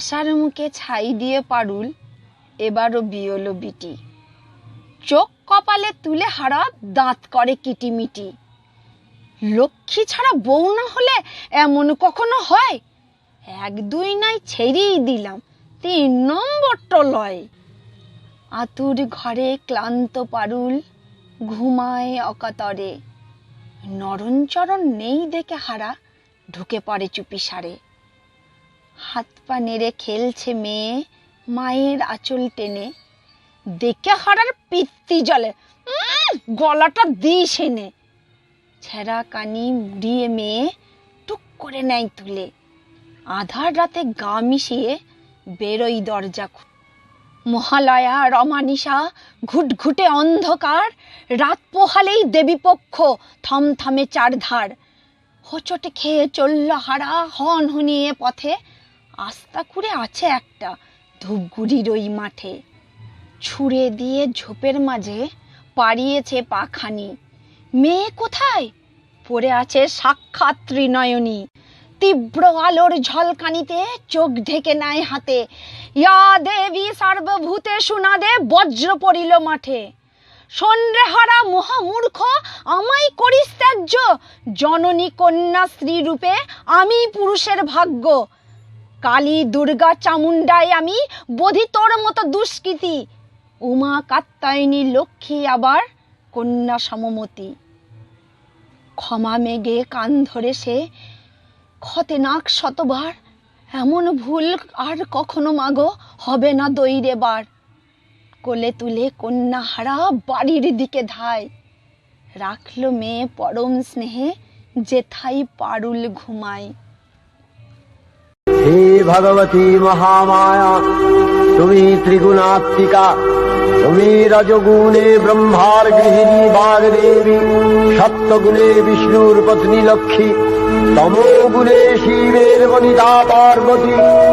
আশার মুখে ছাই দিয়ে পারুল, এবারও বিয়লো বিটি। চোখ কপালে তুলে হারা দাঁত করে কিটিমিটি। লক্ষ্মী ছাড়া বউ না হলে এমন কখনো হয়? এক দুই নাই ছেড়েই দিলাম, তিন নম্বরটা লয় আতুর ঘরে ক্লান্ত পারুল ঘুমায় অকাতরে। নরণচরণ নেই দেখে হারা, ঢুকে পড়ে চুপি সারে হাত পা নেড়ে খেলছে মেয়ে মায়ের আঁচল টেনে। দেখে হারার পিত্তি জলে গলাটা দিস এনে। ছেঁড়া কানি মুড়িয়ে মেয়ে টুক করে নেয় তুলে। আধার রাতে গা মিশিয়ে বেরোই দরজা মহালয়া, রমানিশা, ঘুটঘুটে অন্ধকার, রাত পোহালেই দেবীপক্ষ থমথমে চারধার। হোঁচটে খেয়ে চলল হারা হন হনিয়ে পথে। আস্তা করে আছে একটা ধূপগুড়ির ওই মাঠে। ছুঁড়ে দিয়ে ঝোপের মাঝে পাড়িয়েছে পাখানি। মেয়ে কোথায়? পড়ে আছে সাক্ষাৎ ত্রিনয়নী। তীব্র আলোর ঝলকানিতে চোখ ঢেকে নেয় হাতে। ইয়া দেবী সর্বভূতে সুনাদে বজ্র পড়িল মাঠে। সন্ধ্যে হারা মহামূর্খ, আমায় করিস ত্যায্য। জননী কন্যা স্ত্রী রূপে আমি পুরুষের ভাগ্য। কালী দুর্গা চামুন্ডায় আমি বোধি তোর মতো দুষ্কৃতি। উমা কাত্তায়নী লক্ষ্মী আবার কন্যা সমমতি। ক্ষমা মেঘে কান ধরে সে, ক্ষতে নাক শতবার, এমন ভুল আর কখনো মাগো, হবে না দৈরে বার। কোলে তুলে কন্যা হারা বাড়ির দিকে ধায়। রাখল মেয়ে পরম স্নেহে যেথাই পারুল ঘুমায়। ভগবতী মহামায়া। তুমি ত্রিগুণাত্মিকা, তুমি রজগুণে ব্রহ্মার গৃহিণী বাগদেবী, সপ্তগুণে বিষ্ণুর পত্নী লক্ষ্মী, তমোগুণে শিবের বনিতা পার্বতী।